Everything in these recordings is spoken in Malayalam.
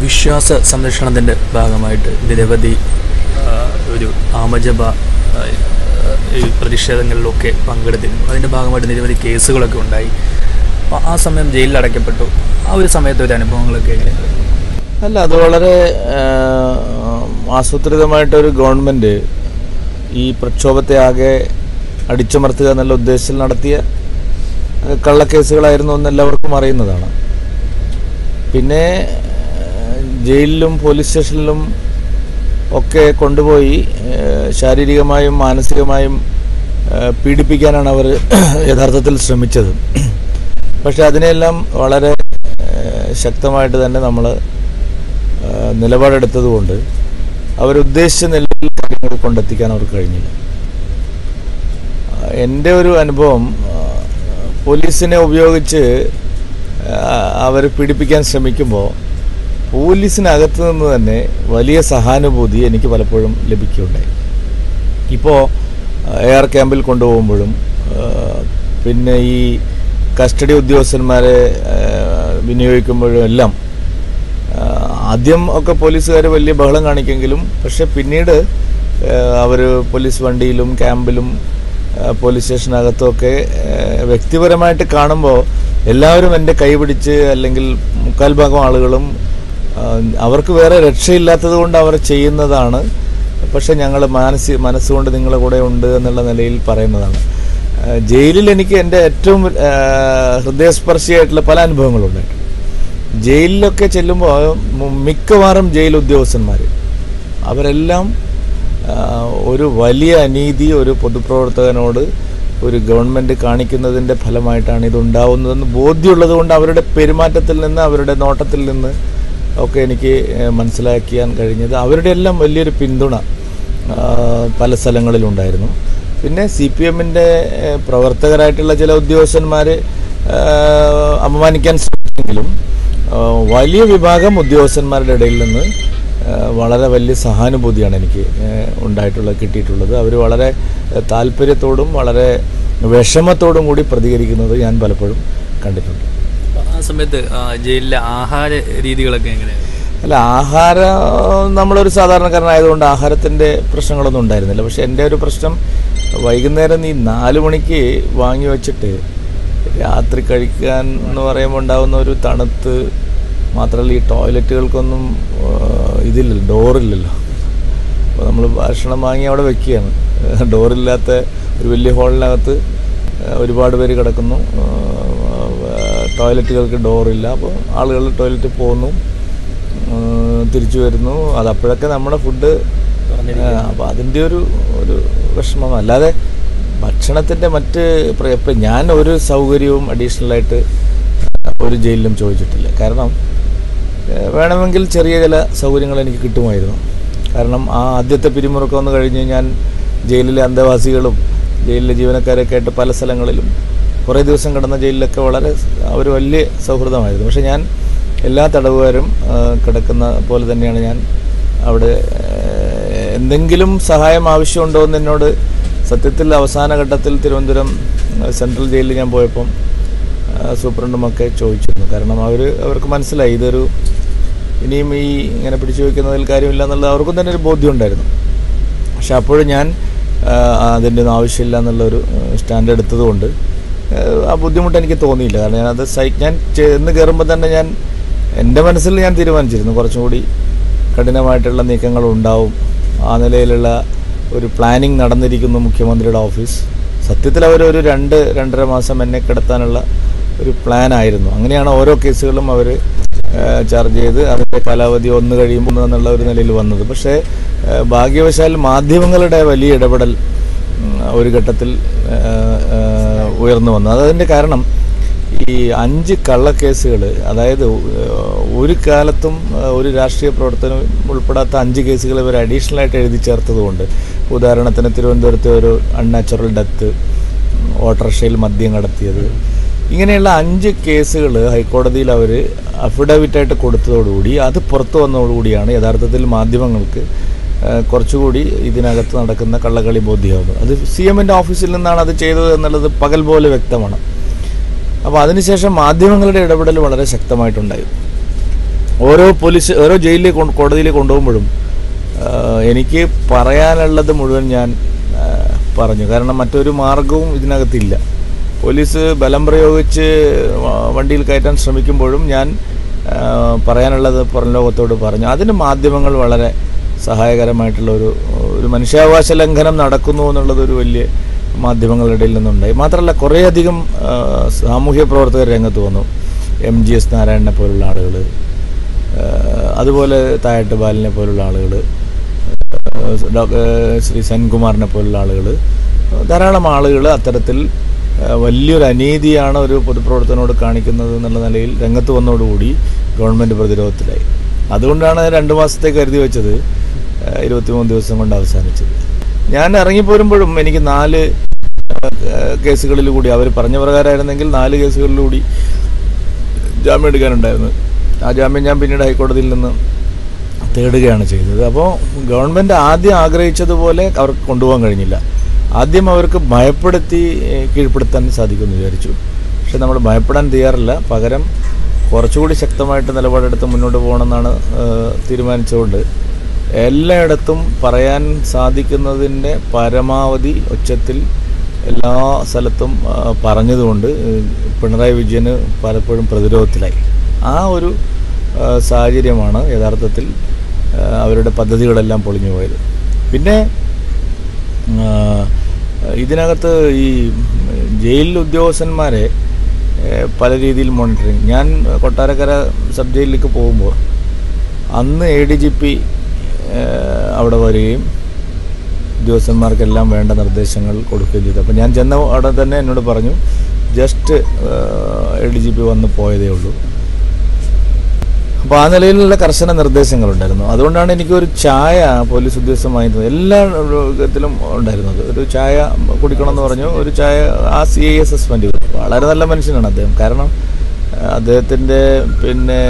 വിശ്വാസ സംരക്ഷണത്തിന്റെ ഭാഗമായിട്ട് നിരവധി ഒരു ആമജപ ആ, ഈ പ്രതിഷേധങ്ങളിലൊക്കെ പങ്കെടുത്തിരുന്നു. അതിന്റെ ഭാഗമായിട്ട് നിരവധി കേസുകളൊക്കെ ഉണ്ടായി. അപ്പോൾ ആ സമയം ജയിലിൽ അടയ്ക്കപ്പെട്ടു. ആ ഒരു സമയത്ത് ഒരു അനുഭവങ്ങളൊക്കെ അല്ല അത് വളരെ ആസൂത്രിതമായിട്ടൊരു ഗവൺമെന്റ് ഈ പ്രക്ഷോഭത്തെ ആകെ അടിച്ചമർത്തുക എന്നുള്ള ഉദ്ദേശത്തിൽ നടത്തിയ കള്ളക്കേസുകളായിരുന്നു എന്ന് എല്ലാവർക്കും അറിയുന്നതാണ്. പിന്നെ ജയിലിലും പോലീസ് സ്റ്റേഷനിലും ഒക്കെ കൊണ്ടുപോയി ശാരീരികമായും മാനസികമായും പീഡിപ്പിക്കാനാണ് അവർ യഥാർത്ഥത്തിൽ ശ്രമിച്ചത്. പക്ഷെ അതിനെല്ലാം വളരെ ശക്തമായിട്ട് തന്നെ നമ്മൾ നിലപാടെടുത്തതുകൊണ്ട് അവരുദ്ദേശിച്ച നിലയിൽ കാര്യങ്ങൾ കൊണ്ടെത്തിക്കാൻ അവർക്ക് കഴിഞ്ഞില്ല. എന്റെ ഒരു അനുഭവം പോലീസിനെ ഉപയോഗിച്ച് അവർ പീഡിപ്പിക്കാൻ ശ്രമിക്കുമ്പോൾ പോലീസിനകത്ത് നിന്ന് തന്നെ വലിയ സഹാനുഭൂതി എനിക്ക് പലപ്പോഴും ലഭിക്കുകയുണ്ടായി. ഇപ്പോൾ എയർ ക്യാമ്പിൽ കൊണ്ടുപോകുമ്പോഴും പിന്നെ ഈ കസ്റ്റഡി ഉദ്യോഗസ്ഥന്മാരെ വിനിയോഗിക്കുമ്പോഴും എല്ലാം ആദ്യം ഒക്കെ പോലീസുകാർ വലിയ ബഹളം കാണിക്കെങ്കിലും പക്ഷെ പിന്നീട് അവർ പോലീസ് വണ്ടിയിലും ക്യാമ്പിലും പോലീസ് സ്റ്റേഷനകത്തുമൊക്കെ വ്യക്തിപരമായിട്ട് കാണുമ്പോൾ എല്ലാവരും എന്റെ കൈ പിടിച്ച് അല്ലെങ്കിൽ മുക്കാൽ ഭാഗം ആളുകളും അവർക്ക് വേറെ രക്ഷയില്ലാത്തത് കൊണ്ട് അവർ ചെയ്യുന്നതാണ്. പക്ഷെ ഞങ്ങൾ മാനസിക മനസ്സുകൊണ്ട് നിങ്ങളുടെ കൂടെ ഉണ്ട് എന്നുള്ള നിലയിൽ പറയുന്നതാണ്. ജയിലിൽ എനിക്ക് എന്റെ ഏറ്റവും ഹൃദയസ്പർശിയായിട്ടുള്ള പല അനുഭവങ്ങളുണ്ട്. ജയിലിലൊക്കെ ചെല്ലുമ്പോൾ മിക്കവാറും ജയിൽ ഉദ്യോഗസ്ഥന്മാർ അവരെല്ലാം ഒരു വലിയ അനീതി ഒരു പൊതുപ്രവർത്തകനോട് ഒരു ഗവൺമെന്റ് കാണിക്കുന്നതിന്റെ ഫലമായിട്ടാണ് ഇതുണ്ടാവുന്നതെന്ന് ബോധ്യമുള്ളത് കൊണ്ട് അവരുടെ പെരുമാറ്റത്തിൽ നിന്ന് അവരുടെ നോട്ടത്തിൽ നിന്ന് ഒക്കെ എനിക്ക് മനസ്സിലാക്കിയാൻ കഴിഞ്ഞത്. അവരുടെ എല്ലാം വലിയൊരു പിന്തുണ പല സ്ഥലങ്ങളിലുണ്ടായിരുന്നു. പിന്നെ സി പി എമ്മിന്റെ പ്രവർത്തകരായിട്ടുള്ള ചില ഉദ്യോഗസ്ഥന്മാർ അപമാനിക്കാൻ ശ്രമിച്ചെങ്കിലും വലിയ വിഭാഗം ഉദ്യോഗസ്ഥന്മാരുടെ ഇടയിൽ നിന്ന് വളരെ വലിയ സഹാനുഭൂതിയാണ് എനിക്ക് ഉണ്ടായിട്ടുള്ളത് കിട്ടിയിട്ടുള്ളത്. അവർ വളരെ താല്പര്യത്തോടും വളരെ വിഷമത്തോടും കൂടി പ്രതികരിക്കുന്നത് ഞാൻ പലപ്പോഴും കണ്ടിട്ടുണ്ട്. ആ സമയത്ത് ജയിലിലെ ആഹാര രീതികളൊക്കെ എങ്ങനെയാണ്? അല്ല ആഹാരം നമ്മളൊരു സാധാരണക്കാരനായതുകൊണ്ട് ആഹാരത്തിന്റെ പ്രശ്നങ്ങളൊന്നും ഉണ്ടായിരുന്നില്ല. പക്ഷെ എന്റെ ഒരു പ്രശ്നം വൈകുന്നേരം നീ നാല് മണിക്ക് വാങ്ങി വെച്ചിട്ട് രാത്രി കഴിക്കാൻ എന്ന് പറയുമ്പോൾ ഉണ്ടാകുന്ന ഒരു തണുത്ത് മാത്രമല്ല ഈ ടോയ്ലറ്റുകൾക്കൊന്നും ഇതില്ലല്ലോ ഡോറില്ലല്ലോ. അപ്പോൾ നമ്മൾ ഭക്ഷണം വാങ്ങി അവിടെ വെക്കുകയാണ്. ഡോറില്ലാത്ത ഒരു വലിയ ഹോളിനകത്ത് ഒരുപാട് പേര് കിടക്കുന്നു. ടോയ്ലറ്റുകൾക്ക് ഡോറില്ല. അപ്പോൾ ആളുകൾ ടോയ്ലറ്റിൽ പോകുന്നു തിരിച്ചു വരുന്നു. അതപ്പോഴൊക്കെ നമ്മുടെ ഫുഡ് അപ്പോൾ അതിന്റെ ഒരു ഒരു വിഷമം. അല്ലാതെ ഭക്ഷണത്തിന്റെ മറ്റ് ഇപ്പം ഞാൻ ഒരു സൗകര്യവും അഡീഷണലായിട്ട് ഒരു ജയിലിലും ചോദിച്ചിട്ടില്ല. കാരണം വേണമെങ്കിൽ ചെറിയ ചില സൗകര്യങ്ങൾ എനിക്ക് കിട്ടുമായിരുന്നു. കാരണം ആ ആദ്യത്തെ പിരിമുറുക്കം ഒന്ന് കഴിഞ്ഞ് ഞാൻ ജയിലിലെ അന്തേവാസികളും ജയിലിലെ ജീവനക്കാരൊക്കെ ആയിട്ട് പല സ്ഥലങ്ങളിലും കുറേ ദിവസം കിടന്ന ജയിലിലൊക്കെ വളരെ ഒരു വലിയ സൗഹൃദമായിരുന്നു. പക്ഷേ ഞാൻ എല്ലാ തടവുകാരും കിടക്കുന്ന പോലെ തന്നെയാണ് ഞാൻ അവിടെ എന്തെങ്കിലും സഹായം ആവശ്യമുണ്ടോ എന്ന് എന്നോട് സത്യത്തിൽ അവസാന ഘട്ടത്തിൽ തിരുവനന്തപുരം സെൻട്രൽ ജയിലിൽ ഞാൻ പോയപ്പം സൂപ്രണ്ടുമൊക്കെ ചോദിച്ചിരുന്നു. കാരണം അവർ അവർക്ക് മനസ്സിലായി ഇതൊരു ഇനിയും ഈ ഇങ്ങനെ പിടിച്ചു വയ്ക്കുന്നതിൽ കാര്യമില്ല എന്നുള്ളത് അവർക്കും തന്നെ ഒരു ബോധ്യം ഉണ്ടായിരുന്നു പക്ഷെ അപ്പോഴും ഞാൻ അതിന്റെ ഒന്നും ആവശ്യമില്ല എന്നുള്ളൊരു സ്റ്റാൻഡ് എടുത്തതുകൊണ്ട് ആ, ബുദ്ധിമുട്ട് എനിക്ക് തോന്നിയില്ല. കാരണം ഞാനത് സൈ ഞാൻ ചെന്ന് കയറുമ്പോൾ തന്നെ ഞാൻ എന്റെ മനസ്സിൽ ഞാൻ തീരുമാനിച്ചിരുന്നു. കുറച്ചും കൂടി കഠിനമായിട്ടുള്ള നീക്കങ്ങൾ ഉണ്ടാവും. ആ നിലയിലുള്ള ഒരു പ്ലാനിങ് നടന്നിരിക്കുന്നു മുഖ്യമന്ത്രിയുടെ ഓഫീസ് സത്യത്തിൽ അവരൊരു രണ്ട് രണ്ടര മാസം എന്നെ കിടത്താനുള്ള ഒരു പ്ലാൻ ആയിരുന്നു. അങ്ങനെയാണ് ഓരോ കേസുകളും അവർ ചാർജ് ചെയ്ത് അതിന്റെ കാലാവധി ഒന്ന് കഴിയുമ്പോൾ എന്നുള്ള ഒരു നിലയിൽ വന്നത്. പക്ഷേ ഭാഗ്യവശാൽ മാധ്യമങ്ങളുടെ വലിയ ഇടപെടൽ ഒരു ഘട്ടത്തിൽ ഉയർന്നു വന്നു. അതതിന്റെ കാരണം ഈ അഞ്ച് കള്ളക്കേസുകൾ അതായത് ഒരു കാലത്തും ഒരു രാഷ്ട്രീയ പ്രവർത്തനം ഉൾപ്പെടാത്ത അഞ്ച് കേസുകൾ ഇവർ അഡീഷണൽ ആയിട്ട് എഴുതി ചേർത്തതുകൊണ്ട് ഉദാഹരണത്തിന് തിരുവനന്തപുരത്തെ ഒരു അൺനാച്ചുറൽ ഡെത്ത് ഓട്ടോറിക്ഷയിൽ മദ്യം കടത്തിയത്. ഇങ്ങനെയുള്ള അഞ്ച് കേസുകൾ ഹൈക്കോടതിയിൽ അവർ അഫിഡവിറ്റായിട്ട് കൊടുത്തതോടുകൂടി അത് പുറത്തു വന്നതോടുകൂടിയാണ് യഥാർത്ഥത്തിൽ മാധ്യമങ്ങൾക്ക് കുറച്ചുകൂടി ഇതിനകത്ത് നടക്കുന്ന കള്ളക്കളി ബോധ്യമാകും. അത് സി എമ്മിന്റെ ഓഫീസിൽ നിന്നാണ് അത് ചെയ്തത് എന്നുള്ളത് പകൽ പോലെ വ്യക്തമാണ്. അപ്പോൾ അതിനുശേഷം മാധ്യമങ്ങളുടെ ഇടപെടൽ വളരെ ശക്തമായിട്ടുണ്ടായി. ഓരോ പോലീസ് ഓരോ ജയിലിൽ കോടതിയിൽ കൊണ്ടുപോകുമ്പോഴും എനിക്ക് പറയാനുള്ളത് മുഴുവൻ ഞാൻ പറഞ്ഞു. കാരണം മറ്റൊരു മാർഗവും ഇതിനകത്തില്ല. പോലീസ് ബലം പ്രയോഗിച്ച് വണ്ടിയിൽ കയറ്റാൻ ശ്രമിക്കുമ്പോഴും ഞാൻ പറയാനുള്ളത് പുറം ലോകത്തോട് പറഞ്ഞു. അതിന് മാധ്യമങ്ങൾ വളരെ സഹായകരമായിട്ടുള്ള ഒരു ഒരു മനുഷ്യാവകാശ ലംഘനം നടക്കുന്നു എന്നുള്ളത് ഒരു വലിയ മാധ്യമങ്ങളുടെ ഇടയിൽ നിന്നുണ്ടായി. മാത്രമല്ല കുറേയധികം സാമൂഹ്യ പ്രവർത്തകർ രംഗത്ത് വന്നു. എം ജി എസ് നാരായണനെ പോലുള്ള ആളുകൾ അതുപോലെ തായട്ട് ബാലിനെ പോലുള്ള ആളുകൾ ശ്രീ സെൻകുമാറിനെ പോലുള്ള ആളുകൾ ധാരാളം ആളുകൾ അത്തരത്തിൽ വലിയൊരു അനീതിയാണ് ഒരു പൊതുപ്രവർത്തനോട് കാണിക്കുന്നത് എന്നുള്ള നിലയിൽ രംഗത്ത് വന്നതോടുകൂടി ഗവൺമെന്റ് പ്രതിരോധത്തിലായി. അതുകൊണ്ടാണ് രണ്ട് മാസത്തെ കരുതി വെച്ചത് ഇരുപത്തിമൂന്ന് ദിവസം കൊണ്ട് അവസാനിച്ചത്. ഞാൻ ഇറങ്ങിപ്പോരുമ്പോഴും എനിക്ക് നാല് കേസുകളിൽ കൂടി അവർ പറഞ്ഞ പ്രകാരമായിരുന്നെങ്കിൽ നാല് കേസുകളിലൂടി ജാമ്യം എടുക്കാനുണ്ടായിരുന്നു. ആ ജാമ്യം ഞാൻ പിന്നീട് ഹൈക്കോടതിയിൽ നിന്ന് തേടുകയാണ് ചെയ്തത്. അപ്പോൾ ഗവൺമെന്റ് ആദ്യം ആഗ്രഹിച്ചതുപോലെ അവർക്ക് കൊണ്ടുപോകാൻ കഴിഞ്ഞില്ല. ആദ്യം അവർക്ക് ഭയപ്പെടുത്തി കീഴ്പ്പെടുത്താൻ സാധിക്കുമെന്ന് വിചാരിച്ചു. പക്ഷെ നമ്മൾ ഭയപ്പെടാൻ തയ്യാറില്ല. പകരം കുറച്ചുകൂടി ശക്തമായിട്ട് നിലപാടെടുത്ത് മുന്നോട്ട് പോകണമെന്നാണ് തീരുമാനിച്ചുകൊണ്ട് എല്ലായിടത്തും പറയാൻ സാധിക്കുന്നതിന്റെ പരമാവധി ഉച്ചത്തിൽ എല്ലാ സ്ഥലത്തും പറഞ്ഞതുകൊണ്ട് പിണറായി വിജയന് പലപ്പോഴും പ്രതിരോധത്തിലായി. ആ ഒരു സാഹചര്യമാണ് യഥാർത്ഥത്തിൽ അവരുടെ പദ്ധതികളെല്ലാം പൊളിഞ്ഞു പോയത്. പിന്നെ ഇതിനകത്ത് ഈ ജയിൽ ഉദ്യോഗസ്ഥന്മാരെ പല രീതിയിൽ മോണിറ്ററിങ്. ഞാൻ കൊട്ടാരക്കര സബ് ജയിലിലേക്ക് പോകുമ്പോൾ അന്ന് എ ഡി ജി പി അവിടെ വരികയും ഉദ്യോഗസ്ഥന്മാർക്കെല്ലാം വേണ്ട നിർദ്ദേശങ്ങൾ കൊടുക്കുകയും ചെയ്തു. അപ്പോൾ ഞാൻ ചെന്ന അവിടെ തന്നെ എന്നോട് പറഞ്ഞു just A D G P വന്ന് പോയതേ ഉള്ളൂ. അപ്പോൾ ആ നിലയിലുള്ള കർശന നിർദ്ദേശങ്ങളുണ്ടായിരുന്നു. അതുകൊണ്ടാണ് എനിക്കൊരു ചായ പോലീസ് ഉദ്യോഗസ്ഥമായി തോന്നി. എല്ലാ വിധത്തിലും ഉണ്ടായിരുന്നത്. ഒരു ചായ കുടിക്കണമെന്ന് പറഞ്ഞു. ഒരു ചായ ആ സി ഐ സസ്പെൻഡ് വളരെ നല്ല മനുഷ്യനാണ് അദ്ദേഹം. കാരണം അദ്ദേഹത്തിന്റെ പിന്നെ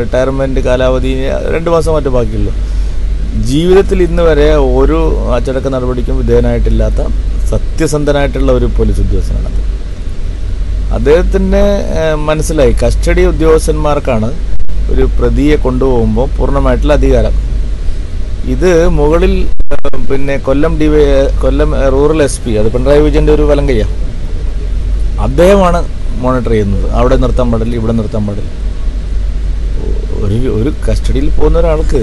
റിട്ടയർമെന്റ് കാലാവധി രണ്ട് മാസം മറ്റു ബാക്കിയുള്ളൂ. ജീവിതത്തിൽ ഇന്ന് വരെ ഒരു അച്ചടക്ക നടപടിക്കും വിധേയനായിട്ടില്ലാത്ത സത്യസന്ധനായിട്ടുള്ള ഒരു പോലീസ് ഉദ്യോഗസ്ഥനാണ് അദ്ദേഹം. അദ്ദേഹത്തിന് മനസ്സിലായി. കസ്റ്റഡി ഉദ്യോഗസ്ഥന്മാർക്കാണ് ഒരു പ്രതിയെ കൊണ്ടുപോകുമ്പോൾ പൂർണമായിട്ടുള്ള അധികാരം. ഇത് മുകളിൽ പിന്നെ Kollam D Kollam rural S P അത് പിണറായി വിജയന്റെ ഒരു വലങ്കയ്യ. അദ്ദേഹമാണ് മോണിറ്റർ ചെയ്യുന്നത്. അവിടെ നിർത്താൻ പാടില്ല ഇവിടെ നിർത്താൻ പാടില്ല. ഒരു ഒരു കസ്റ്റഡിയിൽ പോകുന്ന ഒരാൾക്ക്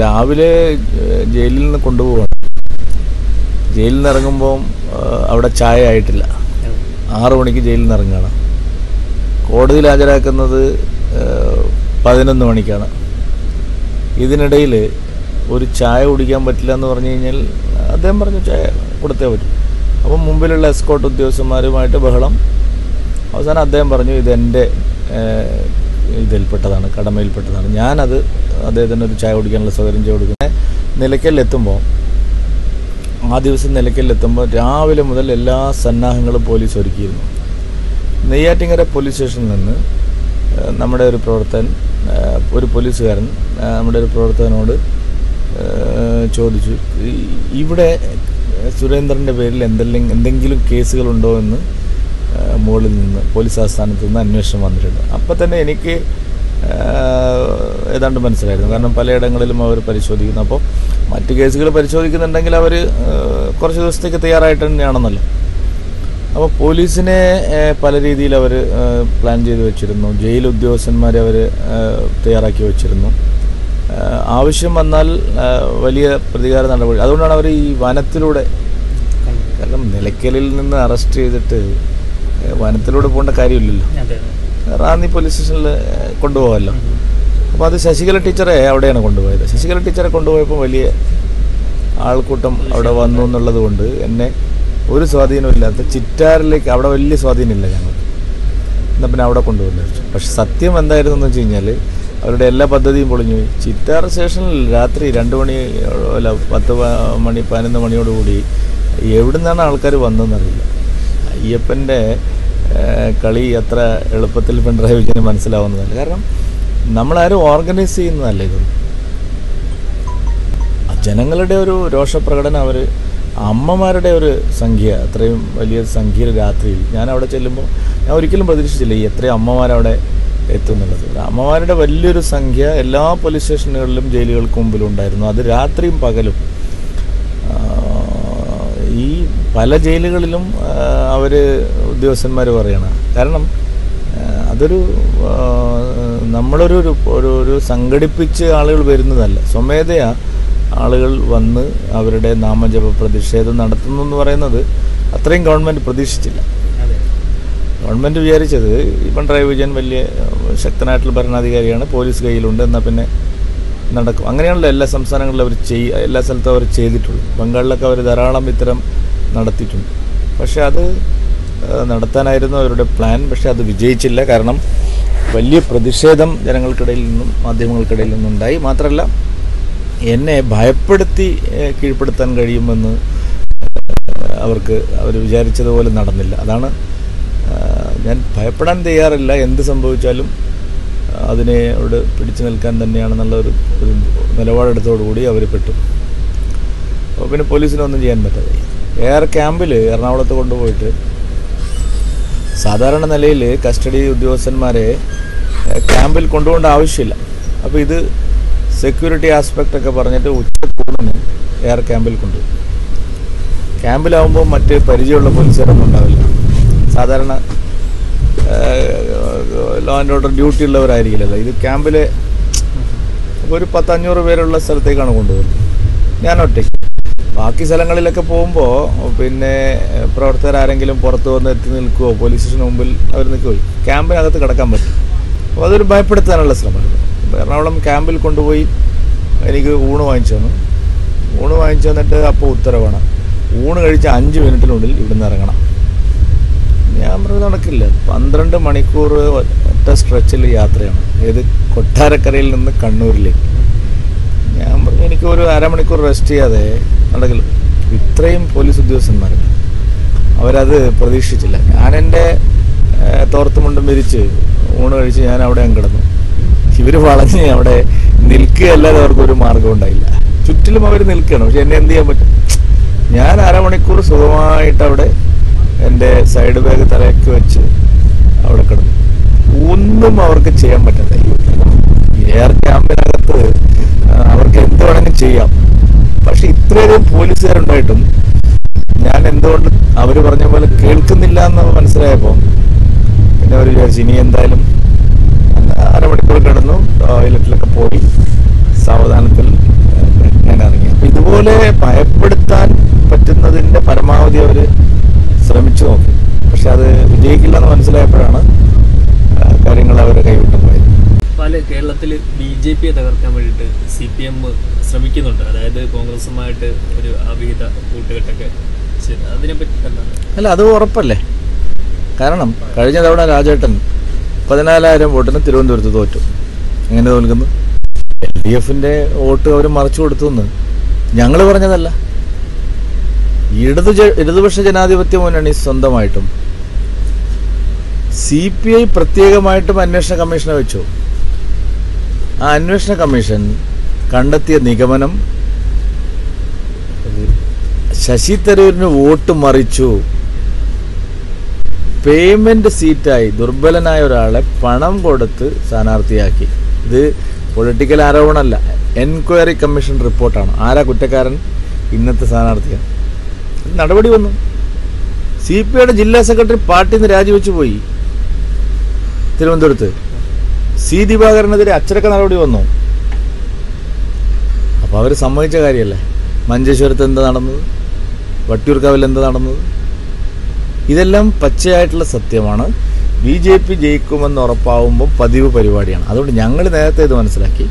രാവിലെ ജയിലിൽ നിന്ന് കൊണ്ടുപോവാണ്. ജയിലിൽ നിന്ന് ഇറങ്ങുമ്പോൾ അവിടെ ചായ ആയിട്ടില്ല. ആറു മണിക്ക് ജയിലിൽ നിന്ന് ഇറങ്ങുകയാണ്. കോടതിയിൽ ഹാജരാക്കുന്നത് പതിനൊന്ന് മണിക്കാണ്. ഇതിനിടയിൽ ഒരു ചായ കുടിക്കാൻ പറ്റില്ല എന്ന് പറഞ്ഞു കഴിഞ്ഞാൽ അദ്ദേഹം പറഞ്ഞു ചായ കൊടുത്തേ പറ്റും. അപ്പം മുമ്പിലുള്ള എസ്കോട്ട് ഉദ്യോഗസ്ഥന്മാരുമായിട്ട് ബഹളം. അവസാനം അദ്ദേഹം പറഞ്ഞു ഇതെന്റെ ഇതിൽപ്പെട്ടതാണ് കടമയിൽപ്പെട്ടതാണ്. ഞാനത് അദ്ദേഹത്തിന് ഒരു ചായ കുടിക്കാനുള്ള സൗകര്യം ചെയ്ത് കൊടുക്കുന്നത് നിലയ്ക്കലെത്തുമ്പോൾ ആ ദിവസം നിലയ്ക്കലെത്തുമ്പോൾ രാവിലെ മുതൽ എല്ലാ സന്നാഹങ്ങളും പോലീസ് ഒരുക്കിയിരുന്നു. നെയ്യാറ്റിങ്ങര പോലീസ് സ്റ്റേഷനിൽ നിന്ന് നമ്മുടെ ഒരു പ്രവർത്തകൻ ഒരു പോലീസുകാരൻ നമ്മുടെ ഒരു പ്രവർത്തകനോട് ചോദിച്ചു "ഈ- ഇവിടെ സുരേന്ദ്രന്റെ പേരിൽ എന്തെല്ലാം എന്തെങ്കിലും കേസുകളുണ്ടോ എന്ന് മുകളിൽ നിന്ന് പോലീസ് ആസ്ഥാനത്ത് നിന്ന് അന്വേഷണം വന്നിട്ടുണ്ട്. അപ്പം തന്നെ എനിക്ക് ഏതാണ്ട് മനസ്സിലായിരുന്നു. കാരണം പലയിടങ്ങളിലും അവർ പരിശോധിക്കുന്നു. അപ്പോൾ മറ്റ് കേസുകൾ പരിശോധിക്കുന്നുണ്ടെങ്കിൽ അവർ കുറച്ച് ദിവസത്തേക്ക് തയ്യാറായിട്ട് തന്നെയാണെന്നല്ലോ? അപ്പോൾ പോലീസിനെ പല രീതിയിൽ അവർ പ്ലാൻ ചെയ്ത് വെച്ചിരുന്നു. ജയിൽ ഉദ്യോഗസ്ഥന്മാരെ അവർ തയ്യാറാക്കി വെച്ചിരുന്നു. ആവശ്യം വന്നാൽ വലിയ പ്രതികാര നടപടി. അതുകൊണ്ടാണ് അവർ ഈ വനത്തിലൂടെ കാരണം നിലയ്ക്കലിൽ നിന്ന് അറസ്റ്റ് ചെയ്തിട്ട് വനത്തിലൂടെ പോകേണ്ട കാര്യമില്ലല്ലോ. റാന്നി പോലീസ് സ്റ്റേഷനിൽ കൊണ്ടുപോകാമല്ലോ. അപ്പോൾ അത് ശശികല ടീച്ചറെ അവിടെയാണ് കൊണ്ടുപോയത്. ശശികല ടീച്ചറെ കൊണ്ടുപോയപ്പോൾ വലിയ ആൾക്കൂട്ടം അവിടെ വന്നു എന്നുള്ളത് കൊണ്ട് എന്നെ ഒരു സ്വാധീനമില്ലാത്ത ചിറ്റാറിലേക്ക് അവിടെ വലിയ സ്വാധീനമില്ല ഞങ്ങൾ എന്നാൽ പിന്നെ അവിടെ കൊണ്ടുവന്നു പക്ഷെ സത്യം എന്തായിരുന്നു എന്ന് വെച്ച് കഴിഞ്ഞാൽ അവരുടെ എല്ലാ പദ്ധതിയും പൊളിഞ്ഞു പോയി. ചിറ്റാർ സ്റ്റേഷനിൽ രാത്രി രണ്ട് മണി അല്ല പത്ത് മണി പതിനൊന്ന് മണിയോടുകൂടി എവിടെ നിന്നാണ് ആൾക്കാർ വന്നതെന്നറിയില്ല. അയ്യപ്പന്റെ കളി അത്ര എളുപ്പത്തിൽ പിണറായി വിജയന് മനസ്സിലാവുന്നതല്ല. കാരണം നമ്മളാരും ഓർഗനൈസ് ചെയ്യുന്നതല്ല ഇത്. ജനങ്ങളുടെ ഒരു രോഷപ്രകടനം അവർ അമ്മമാരുടെ ഒരു സംഖ്യ അത്രയും വലിയ സംഖ്യ രാത്രിയിൽ. ഞാൻ അവിടെ ചെല്ലുമ്പോൾ ഞാൻ ഒരിക്കലും പ്രതീക്ഷിച്ചില്ല ഈ എത്രയും അമ്മമാരവിടെ എത്തുന്നുള്ളത്. അമ്മമാരുടെ വലിയൊരു സംഖ്യ എല്ലാ പോലീസ് സ്റ്റേഷനുകളിലും ജയിലുകൾക്ക് മുമ്പിലും ഉണ്ടായിരുന്നു അത് രാത്രിയും പകലും ആ, ഈ പല ജയിലുകളിലും അവർ ഉദ്യോഗസ്ഥന്മാർ പറയണം. കാരണം അതൊരു നമ്മളൊരു ഒരു ഒരു സംഘടിപ്പിച്ച് ആളുകൾ വരുന്നതല്ല. സ്വമേധയാ ആളുകൾ വന്ന് അവരുടെ നാമജപ പ്രതിഷേധം നടത്തുന്നു എന്ന് പറയുന്നത് അത്രയും ഗവൺമെന്റ് പ്രതീക്ഷിച്ചില്ല. ഗവൺമെന്റ് വിചാരിച്ചത് പിണറായി വിജയൻ വലിയ ശക്തനായിട്ടുള്ള ഭരണാധികാരിയാണ് പോലീസ് കയ്യിലുണ്ട് എന്നാൽ പിന്നെ നടക്കും. അങ്ങനെയാണല്ലോ എല്ലാ സംസ്ഥാനങ്ങളിലും അവർ ചെയ്യ എല്ലാ സ്ഥലത്തും അവർ ചെയ്തിട്ടുള്ളൂ ബംഗാളിലൊക്കെ അവർ ധാരാളം ഇത്തരം നടത്തിയിട്ടുണ്ട്. പക്ഷെ അത് നടത്താനായിരുന്നു അവരുടെ പ്ലാൻ. പക്ഷെ അത് വിജയിച്ചില്ല. കാരണം വലിയ പ്രതിഷേധം ജനങ്ങൾക്കിടയിൽ നിന്നും മാധ്യമങ്ങൾക്കിടയിൽ നിന്നുണ്ടായി. മാത്രമല്ല എന്നെ ഭയപ്പെടുത്തി കീഴ്പ്പെടുത്താൻ കഴിയുമെന്ന് അവർക്ക് അവർ വിചാരിച്ചതുപോലെ നടന്നില്ല. അതാണ് ഞാൻ ഭയപ്പെടാൻ തയ്യാറില്ല. എന്ത് സംഭവിച്ചാലും അതിനെ അവിടെ പിടിച്ചു നിൽക്കാൻ തന്നെയാണെന്നുള്ള ഒരു നിലപാടെടുത്തോടുകൂടി അവർ പെട്ടു. അപ്പോൾ പിന്നെ പോലീസിനൊന്നും ചെയ്യാൻ പറ്റാതെ എയർ ക്യാമ്പിൽ എറണാകുളത്ത് കൊണ്ടുപോയിട്ട് സാധാരണ നിലയിൽ കസ്റ്റഡി ഉദ്യോഗസ്ഥന്മാരെ ക്യാമ്പിൽ കൊണ്ടുപോകേണ്ട ആവശ്യമില്ല. അപ്പോൾ ഇത് സെക്യൂരിറ്റി ആസ്പെക്റ്റ് ഒക്കെ പറഞ്ഞിട്ട് ഉച്ചക്കൂടിന് എയർ ക്യാമ്പിൽ കൊണ്ടുപോകും ക്യാമ്പിലാവുമ്പോൾ മറ്റ് പരിചയമുള്ള പോലീസുകാരൊന്നും ഉണ്ടാവില്ല. സാധാരണ ലോ ആൻഡ് ഓർഡർ ഡ്യൂട്ടി ഉള്ളവരായിരിക്കില്ലല്ലോ. ഇത് ക്യാമ്പിലെ ഒരു പത്തഞ്ഞൂറ് പേരുള്ള സ്ഥലത്തേക്കാണ് കൊണ്ടുപോകുന്നത്. ഞാൻ ഒറ്റയ്ക്ക്. ബാക്കി സ്ഥലങ്ങളിലൊക്കെ പോകുമ്പോൾ പിന്നെ പ്രവർത്തകർ ആരെങ്കിലും പുറത്ത് വന്ന് എത്തി നിൽക്കുമോ പോലീസ് സ്റ്റേഷന് മുമ്പിൽ അവർ നിൽക്കുകയോ ക്യാമ്പിനകത്ത് കിടക്കാൻ പറ്റും. അപ്പോൾ അതൊരു ഭയപ്പെടുത്താനുള്ള ശ്രമമായിരുന്നു എറണാകുളം ക്യാമ്പിൽ കൊണ്ടുപോയി എനിക്ക് ഊണ് വാങ്ങിച്ചു തന്നു. ഊണ് വാങ്ങിച്ചു തന്നിട്ട് അപ്പോൾ ഉത്തരവാണ്. ഊണ് കഴിച്ച അഞ്ച് മിനിറ്റിനുള്ളിൽ ഇവിടുന്ന് ഇറങ്ങണം. ഞാൻ പറഞ്ഞത് നടക്കില്ല. പന്ത്രണ്ട് മണിക്കൂർ ഒറ്റ സ്ട്രെച്ചിൽ യാത്രയാണ്. ഏത് കൊട്ടാരക്കരയിൽ നിന്ന് കണ്ണൂരിലേക്ക്. ഞാൻ പറഞ്ഞു എനിക്ക് ഒരു അരമണിക്കൂർ റെസ്റ്റ് ചെയ്യാതെ നടക്കില്ല ഇത്രയും പോലീസ് ഉദ്യോഗസ്ഥന്മാർ അവരത് പ്രതീക്ഷിച്ചില്ല. ഞാനെന്റെ തോർത്തുമുണ്ടും വിരിച്ച് ഊണ് കഴിച്ച് ഞാൻ അവിടെ കിടന്നു. ഇവർ വളഞ്ഞ് അവിടെ നിൽക്കുകയല്ലാതെ അവർക്കൊരു മാർഗം ഉണ്ടായില്ല. ചുറ്റിലും അവർ നിൽക്കണം പക്ഷെ എന്നെ എന്ത് ചെയ്യാൻ പറ്റും? ഞാൻ അരമണിക്കൂർ സുഖമായിട്ട് അവിടെ എന്റെ സൈഡ് ബാഗ് തലയ്ക്ക് വെച്ച് അവിടെ കിടന്നു. ഒന്നും അവർക്ക് ചെയ്യാൻ പറ്റത്തില്ല. എയർ ക്യാമ്പിനകത്ത് അവർക്ക് എന്ത് വേണമെങ്കിലും ചെയ്യാം. പക്ഷെ ഇത്രയധികം പോലീസുകാരുണ്ടായിട്ടും ഞാൻ എന്തുകൊണ്ട് അവർ പറഞ്ഞ പോലെ കേൾക്കുന്നില്ല എന്ന് മനസ്സിലായപ്പോൾ പിന്നെ അവർ വിചാരിച്ചു ഇനി എന്തായാലും അരമണിക്കൂർ കിടന്നു ടോയ്ലറ്റിലൊക്കെ പോയി സാവധാനത്തിൽ ഞാൻ ഇറങ്ങി. അപ്പം ഇതുപോലെ ഭയപ്പെടുത്താൻ പറ്റുന്നതിന്റെ പരമാവധി അവർ ശ്രമിച്ചു നോക്കി. പക്ഷെ അത് വിജയിക്കില്ല എന്ന് മനസ്സിലായപ്പോഴാണ് കാര്യങ്ങൾ അവരെ കൈവിട്ടു പോയത്. പല കേരളത്തിൽ ബി ജെ പിയെ തകർക്കാൻ വേണ്ടിയിട്ട് സി പി എം ശ്രമിക്കുന്നുണ്ട്. അതായത് കോൺഗ്രസുമായിട്ട് ഒരു അവിഹിത കൂട്ടുകെട്ടൊക്കെ അതിനെപ്പറ്റി അല്ല അത് ഉറപ്പല്ലേ? കാരണം കഴിഞ്ഞ തവണ രാജേട്ടൻ പതിനാലായിരം വോട്ടിന് തിരുവനന്തപുരത്ത് തോറ്റു. എങ്ങനെ തോൽക്കുന്നു? എൽ ഡി എഫിന്റെ വോട്ട് അവർ മറിച്ചു കൊടുത്തു എന്ന് ഞങ്ങൾ പറഞ്ഞതല്ല. ഇടതു ഇടതുപക്ഷ ജനാധിപത്യ മുന്നണി സ്വന്തമായിട്ടും സി പി ഐ പ്രത്യേകമായിട്ടും അന്വേഷണ കമ്മീഷനെ വെച്ചു. ആ അന്വേഷണ കമ്മീഷൻ കണ്ടെത്തിയ നിഗമനം ശശി തരൂരിന് വോട്ട് മറിച്ചു. പേയ്മെന്റ് സീറ്റായി ദുർബലനായ ഒരാളെ പണം കൊടുത്ത് സ്ഥാനാർത്ഥിയാക്കി. ഇത് പൊളിറ്റിക്കൽ ആരോപണമല്ല. എൻക്വയറി കമ്മീഷൻ റിപ്പോർട്ടാണ്. ആരാ കുറ്റക്കാരൻ? ഇന്നത്തെ സ്ഥാനാർത്ഥിയാണ്. നടപടി വന്നു. സി പി ഐയുടെ ജില്ലാ സെക്രട്ടറി പാർട്ടിയിൽ നിന്ന് രാജിവെച്ചു പോയി. തിരുവനന്തപുരത്ത്. സി ദിവാകരനെതിരെ അച്ചടക്ക നടപടി വന്നു. അപ്പോൾ അവർ സമ്മതിച്ച കാര്യമല്ലേ മഞ്ചേശ്വരത്ത് എന്താ നടന്നത്? വട്ടിയൂർക്കാവിൽ എന്താ നടന്നത്? ഇതെല്ലാം പച്ചയായിട്ടുള്ള സത്യമാണ്. ബി ജെ പി ജയിക്കുമെന്ന് ഉറപ്പാവുമ്പോൾ പതിവ് പരിപാടിയാണ്. അതുകൊണ്ട് ഞങ്ങൾ നേരത്തെ ഇത് മനസ്സിലാക്കി.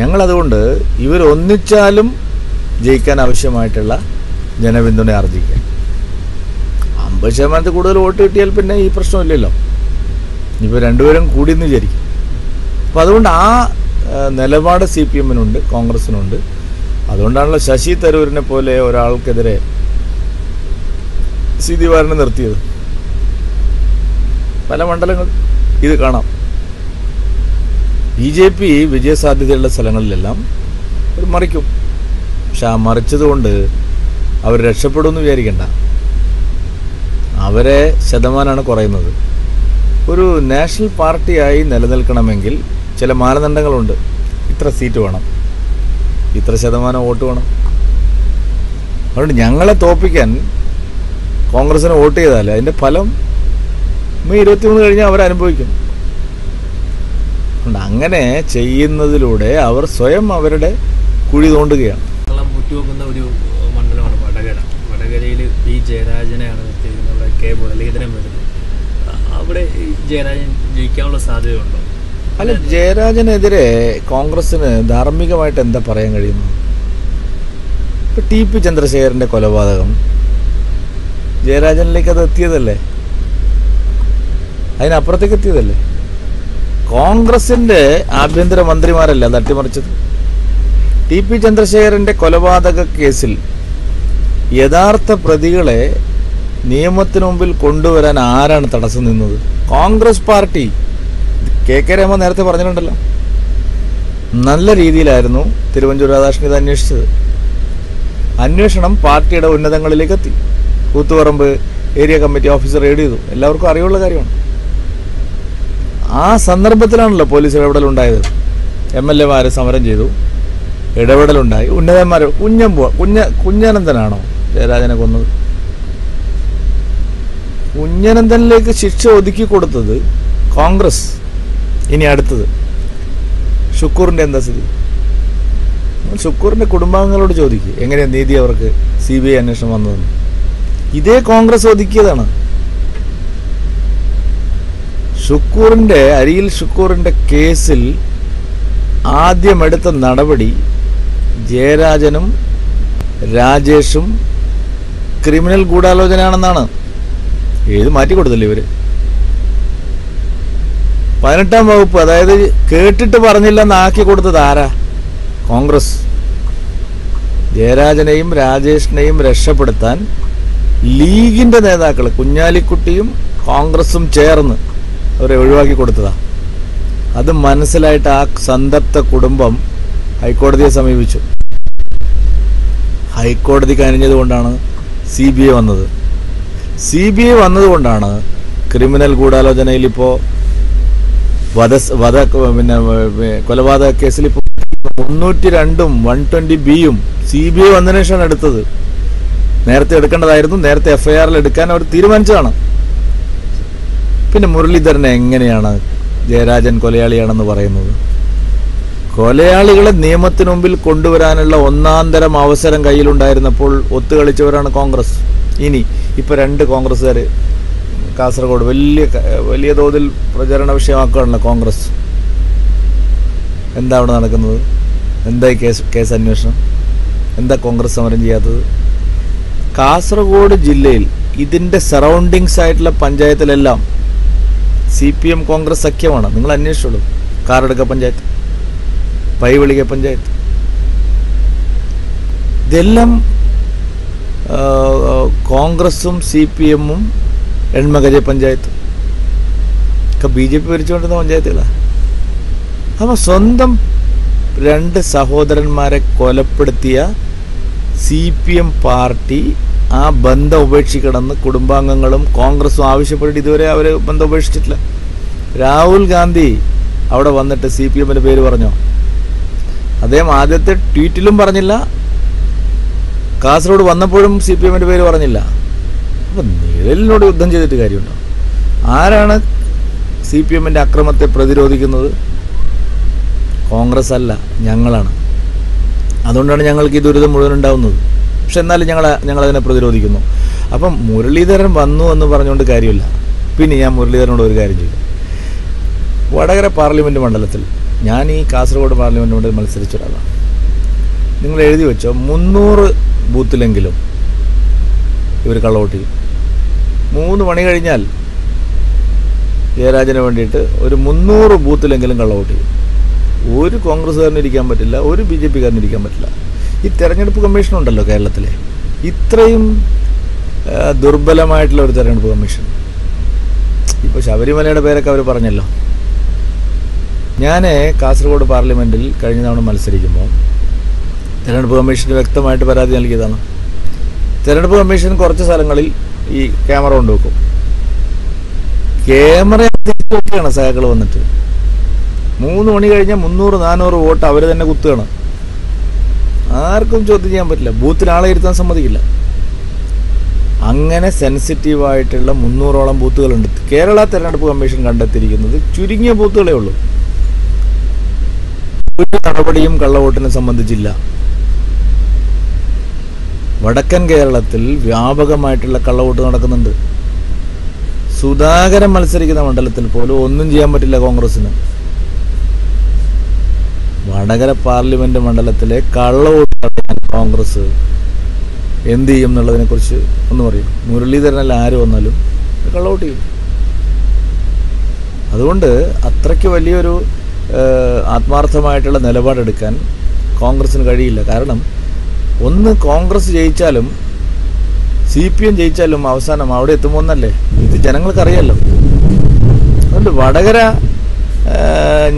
ഞങ്ങളതുകൊണ്ട് ഇവർ ഒന്നിച്ചാലും ജയിക്കാൻ ആവശ്യമായിട്ടുള്ള ജനപിന്തുണ ആർജിക്കുക അമ്പത് ശതമാനത്തിൽ കൂടുതൽ വോട്ട് കിട്ടിയാൽ പിന്നെ ഈ പ്രശ്നമില്ലല്ലോ. ഇപ്പോൾ രണ്ടുപേരും കൂടിയെന്ന് വിചാരിക്കും. അപ്പം അതുകൊണ്ട് ആ നിലപാട് സി പി എമ്മിനുണ്ട് കോൺഗ്രസിനുണ്ട്. അതുകൊണ്ടാണല്ലോ ശശി തരൂരിനെ പോലെ ഒരാൾക്കെതിരെ സി ദിവാരനെ നിർത്തിയത്. പല മണ്ഡലങ്ങൾ ഇത് കാണാം. ബി ജെ പി വിജയസാധ്യതയുള്ള സ്ഥലങ്ങളിലെല്ലാം അവർ മറിക്കും. പക്ഷെ ആ മറിച്ചതുകൊണ്ട് അവർ രക്ഷപ്പെടുമെന്ന് വിചാരിക്കണ്ട. അവരെ ശതമാനമാണ് കുറയുന്നത്. ഒരു നാഷണൽ പാർട്ടിയായി നിലനിൽക്കണമെങ്കിൽ ചില മാനദണ്ഡങ്ങളുണ്ട്. ഇത്ര സീറ്റ് വേണം. ഇത്ര ശതമാനം വോട്ട് വേണം. അതുകൊണ്ട് ഞങ്ങളെ തോപ്പിക്കാൻ കോൺഗ്രസിന് വോട്ട് ചെയ്താൽ അതിന്റെ ഫലം മെയ് ഇരുപത്തിമൂന്ന് കഴിഞ്ഞാൽ അവരനുഭവിക്കും അതുകൊണ്ട് അങ്ങനെ ചെയ്യുന്നതിലൂടെ അവർ സ്വയം അവരുടെ കുഴി തോണ്ടുകയാണ്. ഒരു മണ്ഡലമാണ് വടകര. വടകരയിൽ പി ജയരാജനെയാണ് കെ മുരളീധരൻ വരുന്നത് അവിടെ ജയരാജൻ ജയിക്കാനുള്ള സാധ്യതയുണ്ടോ? അല്ല ജയരാജനെതിരെ കോൺഗ്രസിന് ധാർമ്മികമായിട്ട് എന്താ പറയാൻ കഴിയുന്നു ഇപ്പൊ ടി പി ചന്ദ്രശേഖരന്റെ കൊലപാതകം. ജയരാജനിലേക്ക് അത് എത്തിയതല്ലേ? അതിനപ്പുറത്തേക്ക് എത്തിയതല്ലേ? കോൺഗ്രസിന്റെ ആഭ്യന്തര മന്ത്രിമാരല്ല അത് അട്ടിമറിച്ചത്? ടി പി ചന്ദ്രശേഖരന്റെ കൊലപാതക കേസിൽ യഥാർത്ഥ പ്രതികളെ നിയമത്തിനു മുമ്പിൽ കൊണ്ടുവരാൻ ആരാണ് തടസ്സം നിന്നത്? Congress party. K K Rama നേരത്തെ പറഞ്ഞിട്ടുണ്ടല്ലോ. നല്ല രീതിയിലായിരുന്നു തിരുവഞ്ചൂർ രാധാകൃഷ്ണൻ ഇത് അന്വേഷിച്ചത്. അന്വേഷണം പാർട്ടിയുടെ ഉന്നതങ്ങളിലേക്ക് എത്തി Koothuparamba area committee officer raid ചെയ്തു. എല്ലാവർക്കും അറിയുള്ള കാര്യമാണ്. ആ സന്ദർഭത്തിലാണല്ലോ പോലീസ് ഇടപെടലുണ്ടായത്. എം എൽ എമാർ സമരം ചെയ്തു. ഇടപെടലുണ്ടായി. ഉന്നതന്മാർ കുഞ്ഞമ്പോ കുഞ്ഞ കുഞ്ഞനന്ദനാണോ ജയരാജനെ കൊന്നത്. കുഞ്ഞനന്ദനിലേക്ക് ശിക്ഷ ഒതുക്കി കൊടുത്തത് കോൺഗ്രസ്. ഇനി അടുത്തത്. ഷുക്കൂറിന്റെ എന്താ സ്ഥിതി? ഷുക്കൂറിന്റെ കുടുംബാംഗങ്ങളോട് ചോദിക്കുക എങ്ങനെയാ നീതി അവർക്ക് സി ബി ഐ അന്വേഷണം വന്നതെന്ന്. ഇതേ കോൺഗ്രസ് ഒതുക്കിയതാണ്. ഷുക്കൂറിന്റെ അരിയിൽ ഷുക്കൂറിന്റെ കേസിൽ ആദ്യമെടുത്ത നടപടി ജയരാജനും രാജേഷും ക്രിമിനൽ ഗൂഢാലോചനയാണെന്നാണ്. ഏത് മാറ്റി കൊടുത്തില്ല ഇവർ? പതിനെട്ടാം വകുപ്പ് അതായത് കേട്ടിട്ട് പറഞ്ഞില്ലെന്ന് ആക്കി കൊടുത്തത് ആരാ? കോൺഗ്രസ്. ജയരാജനെയും രാജേഷിനെയും രക്ഷപ്പെടുത്താൻ ലീഗിന്റെ നേതാക്കൾ കുഞ്ഞാലിക്കുട്ടിയും കോൺഗ്രസും ചേർന്ന് അവരെ ഒഴിവാക്കി കൊടുത്തതാ. അത് മനസ്സിലായിട്ട് ആ സന്തപ്ത കുടുംബം ഹൈക്കോടതിയെ സമീപിച്ചു. ഹൈക്കോടതി കനിഞ്ഞത് കൊണ്ടാണ് സി ബി ഐ വന്നത്. സി ബി ഐ വന്നതുകൊണ്ടാണ് ക്രിമിനൽ ഗൂഢാലോചനയിൽ ഇപ്പോൾ വധ വധ പിന്നെ കൊലപാതക കേസിൽ ഇപ്പോൾ മുന്നൂറ്റി രണ്ടും വൺ ട്വന്റി ബിയും സി ബി ഐ വന്നതിന് ശേഷമാണ് എടുത്തത്. നേരത്തെ എടുക്കേണ്ടതായിരുന്നു. നേരത്തെ എഫ്ഐആറിൽ എടുക്കാൻ അവർ തീരുമാനിച്ചതാണ്. പിന്നെ മുരളീധരനെ എങ്ങനെയാണ് ജയരാജൻ കൊലയാളിയാണെന്ന് പറയുന്നത്? കൊലയാളികളെ നിയമത്തിന് മുമ്പിൽ കൊണ്ടുവരാനുള്ള ഒന്നാന്തരം അവസരം കയ്യിലുണ്ടായിരുന്നപ്പോൾ ഒത്തുകളിച്ചവരാണ് കോൺഗ്രസ്. ഇനി ഇപ്പൊ രണ്ട് കോൺഗ്രസ്സുകാർ കാസർഗോഡ് വലിയ വലിയ തോതിൽ പ്രചരണ വിഷയമാക്കുകയാണല്ലോ കോൺഗ്രസ്. എന്താ അവിടെ നടക്കുന്നത്? എന്താ ഈ കേസ് കേസ് അന്വേഷണം? എന്താ കോൺഗ്രസ് സമരം ചെയ്യാത്തത്? കാസർഗോഡ് ജില്ലയിൽ ഇതിന്റെ സറൗണ്ടിങ്സ് ആയിട്ടുള്ള പഞ്ചായത്തിലെല്ലാം സി പി എം കോൺഗ്രസ് സഖ്യമാണ്. നിങ്ങൾ അന്വേഷിച്ചോളൂ. കാറടുക്ക പഞ്ചായത്ത് പൈവിളിക പഞ്ചായത്ത്. ഇതെല്ലാം കോൺഗ്രസും സി പി എമ്മും എൺമകജ പഞ്ചായത്ത്. ഒക്കെ ബി ജെ പി ഭരിച്ചുകൊണ്ടിരുന്ന പഞ്ചായത്തുകളാണ് അപ്പോൾ സ്വന്തം രണ്ട് സഹോദരന്മാരെ കൊലപ്പെടുത്തിയ സി പി എം പാർട്ടി ആ ബന്ധം ഉപേക്ഷിക്കണമെന്ന് കുടുംബാംഗങ്ങളും കോൺഗ്രസും ആവശ്യപ്പെട്ടിട്ട് ഇതുവരെ അവർ ബന്ധം ഉപേക്ഷിച്ചിട്ടില്ല. രാഹുൽ ഗാന്ധി അവിടെ വന്നിട്ട് സി പി എമ്മിന്റെ പേര് പറഞ്ഞോ? അദ്ദേഹം ആദ്യത്തെ ട്വീറ്റിലും പറഞ്ഞില്ല. കാസർഗോഡ് വന്നപ്പോഴും സി പി എമ്മിന്റെ പേര് പറഞ്ഞില്ല. അപ്പം നിഴലിനോട് യുദ്ധം ചെയ്തിട്ട് കാര്യമുണ്ടോ? ആരാണ് സി പി എമ്മിന്റെ അക്രമത്തെ പ്രതിരോധിക്കുന്നത്? കോൺഗ്രസ് അല്ല ഞങ്ങളാണ്. അതുകൊണ്ടാണ് ഞങ്ങൾക്ക് ഈ ദുരിതം മുഴുവൻ ഉണ്ടാവുന്നത്. പക്ഷെ എന്നാലും ഞങ്ങൾ ഞങ്ങളതിനെ പ്രതിരോധിക്കുന്നു. അപ്പം മുരളീധരൻ വന്നു എന്ന് പറഞ്ഞുകൊണ്ട് കാര്യമില്ല. പിന്നെ ഞാൻ മുരളീധരനോട് ഒരു കാര്യം ചെയ്തു വടകര പാർലമെന്റ് മണ്ഡലത്തിൽ ഞാൻ ഈ കാസർഗോഡ് പാർലമെന്റ് മണ്ഡലം മത്സരിച്ച ഒരാളാണ്. നിങ്ങൾ എഴുതി വെച്ചോ മുന്നൂറ് ബൂത്തിലെങ്കിലും ഇവർ കള്ളവോട്ട് ചെയ്യും. മൂന്ന് മണി കഴിഞ്ഞാൽ ജയരാജന് വേണ്ടിയിട്ട് ഒരു മുന്നൂറ് ബൂത്തിലെങ്കിലും കള്ളവോട്ട് ചെയ്യും. ഒരു കോൺഗ്രസ്സുകാരനും ഇരിക്കാൻ പറ്റില്ല ഒരു ബി ജെ പിക്കാരനും ഇരിക്കാൻ പറ്റില്ല. ഈ തെരഞ്ഞെടുപ്പ് കമ്മീഷൻ ഉണ്ടല്ലോ കേരളത്തിലെ. ഇത്രയും ദുർബലമായിട്ടുള്ള ഒരു തെരഞ്ഞെടുപ്പ് കമ്മീഷൻ. ഇപ്പോൾ ശബരിമലയുടെ പേരൊക്കെ അവർ പറഞ്ഞല്ലോ. ഞാൻ കാസർഗോഡ് പാർലമെന്റിൽ കഴിഞ്ഞ തവണ മത്സരിക്കുമ്പോൾ തെരഞ്ഞെടുപ്പ് കമ്മീഷന് വ്യക്തമായിട്ട് പരാതി നൽകിയതാണ്. തെരഞ്ഞെടുപ്പ് കമ്മീഷൻ കുറച്ച് സ്ഥലങ്ങളിൽ ഈ ക്യാമറ കൊണ്ടുവെക്കും ക്യാമറ വെക്കുകയാണ് സഹാക്കൾ വന്നിട്ട്. മൂന്ന് മണി കഴിഞ്ഞാൽ മുന്നൂറ് നാനൂറ് വോട്ട് അവർ തന്നെ കുത്തുകയാണ്. ആർക്കും ചോദ്യം ചെയ്യാൻ പറ്റില്ല. ബൂത്തിൽ ആളെ ഇരുത്താൻ സമ്മതിക്കില്ല. അങ്ങനെ സെൻസിറ്റീവായിട്ടുള്ള മുന്നൂറോളം ബൂത്തുകളുണ്ട്. കേരള തെരഞ്ഞെടുപ്പ് കമ്മീഷൻ കണ്ടെത്തിയിരിക്കുന്നത് ചുരുങ്ങിയ ബൂത്തുകളേ ഉള്ളൂ. ഒരു നടപടിയും കള്ളവോട്ടിനെ സംബന്ധിച്ചില്ല. വടക്കൻ കേരളത്തിൽ വ്യാപകമായിട്ടുള്ള കള്ളവോട്ട് നടക്കുന്നുണ്ട്. സുധാകരൻ മത്സരിക്കുന്ന മണ്ഡലത്തിൽ പോലും ഒന്നും ചെയ്യാൻ പറ്റില്ല കോൺഗ്രസിന് വടകര പാർലമെന്റ് മണ്ഡലത്തിലെ കള്ളവോട്ട് തടയാൻ കോൺഗ്രസ് എന്ത് ചെയ്യും എന്നുള്ളതിനെ കുറിച്ച് ഒന്ന് പറയും. മുരളീധരനല്ല ആര് വന്നാലും കള്ളവോട്ട് ചെയ്യും. അതുകൊണ്ട് അത്രയ്ക്ക് വലിയൊരു ആത്മാർത്ഥമായിട്ടുള്ള നിലപാടെടുക്കാൻ കോൺഗ്രസിന് കഴിയില്ല. കാരണം ഒന്ന് കോൺഗ്രസ് ജയിച്ചാലും സി പി എം ജയിച്ചാലും അവസാനം അവിടെ എത്തുമോന്നല്ലേ? ഇത് ജനങ്ങൾക്കറിയാലോ. അതുകൊണ്ട് വടകര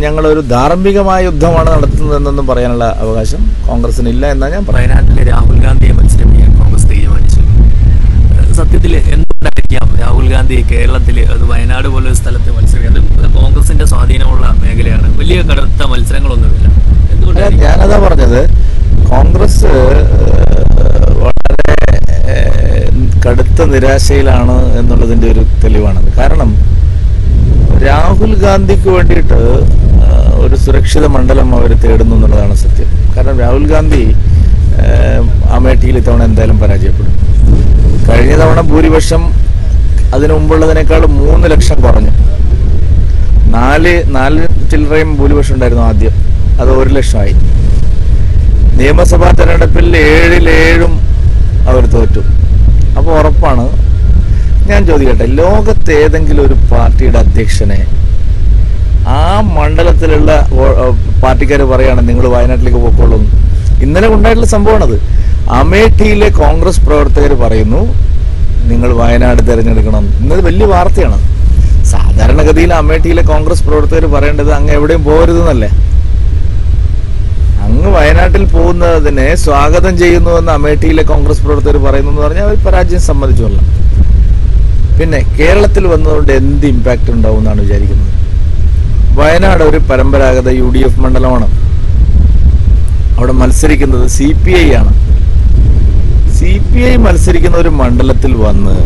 ഞങ്ങളൊരു ധാർമ്മികമായ യുദ്ധമാണ് നടത്തുന്നതെന്നൊന്നും പറയാനുള്ള അവകാശം കോൺഗ്രസിന് ഇല്ല എന്നാണ് ഞാൻ വയനാട്ടിലെ രാഹുൽ ഗാന്ധിയെ മത്സരം ചെയ്യാൻ കോൺഗ്രസ് തീരുമാനിച്ചു. സത്യത്തിൽ എന്തുകൊണ്ടായിരിക്കാം രാഹുൽ ഗാന്ധി കേരളത്തിൽ അത് വയനാട് പോലൊരു സ്ഥലത്ത് മത്സരിക്കുന്നത് അത് കോൺഗ്രസിന്റെ സ്വാധീനമുള്ള മേഖലയാണ്. വലിയ കടുത്ത മത്സരങ്ങളൊന്നുമില്ല. എന്തുകൊണ്ടാണ് ഞാനതാ പറഞ്ഞത് കോൺഗ്രസ് വളരെ കടുത്ത നിരാശയിലാണ് എന്നുള്ളതിന്റെ ഒരു തെളിവാണത്. കാരണം രാഹുൽ ഗാന്ധിക്ക് വേണ്ടിയിട്ട് ഒരു സുരക്ഷിത മണ്ഡലം അവർ തേടുന്നു എന്നുള്ളതാണ് സത്യം. കാരണം രാഹുൽ ഗാന്ധി അമേഠിയിൽ ഇത്തവണ എന്തായാലും പരാജയപ്പെടും. കഴിഞ്ഞ തവണ ഭൂരിപക്ഷം അതിനു മുമ്പുള്ളതിനേക്കാൾ മൂന്ന് ലക്ഷം കുറഞ്ഞു. നാല് നാല് ചില്ലറയും ഭൂരിപക്ഷം ഉണ്ടായിരുന്നു ആദ്യം. അത് ഒരു ലക്ഷമായി. നിയമസഭാ തെരഞ്ഞെടുപ്പിൽ ഏഴിലേഴും അവർ തോറ്റു. അപ്പോൾ ഉറപ്പാണ്. ഞാൻ ചോദിക്കട്ടെ ലോകത്തെ ഏതെങ്കിലും ഒരു പാർട്ടിയുടെ അധ്യക്ഷനെ ആ മണ്ഡലത്തിലുള്ള പാർട്ടിക്കാർ പറയാണ് നിങ്ങൾ വയനാട്ടിലേക്ക് പോയിക്കോളും. ഇന്നലെ ഉണ്ടായിട്ടുള്ള സംഭവമാണത്. അമേഠിയിലെ കോൺഗ്രസ് പ്രവർത്തകർ പറയുന്നു നിങ്ങൾ വയനാട് തിരഞ്ഞെടുക്കണം. ഇന്നത് വലിയ വാർത്തയാണ്. സാധാരണഗതിയിൽ അമേഠിയിലെ കോൺഗ്രസ് പ്രവർത്തകർ പറയേണ്ടത് അങ്ങ് എവിടെയും പോകരുതെന്നല്ലേ. അങ്ങ് വയനാട്ടിൽ പോകുന്നതിനെ സ്വാഗതം ചെയ്യുന്നുവെന്ന് അമേഠിയിലെ കോൺഗ്രസ് പ്രവർത്തകർ പറയുന്നു എന്ന് പറഞ്ഞാൽ അവർ പരാജയം സമ്മതിച്ചുകൊള്ളാം പിന്നെ കേരളത്തിൽ വന്നതുകൊണ്ട് എന്ത് ഇമ്പാക്റ്റ് ഉണ്ടാവും എന്നാണ് വിചാരിക്കുന്നത്? വയനാട് ഒരു പരമ്പരാഗത യു ഡി എഫ് മണ്ഡലമാണ്. അവിടെ മത്സരിക്കുന്നത് സി പി ഐ ആണ്. സി പി ഐ മത്സരിക്കുന്ന ഒരു മണ്ഡലത്തിൽ വന്ന്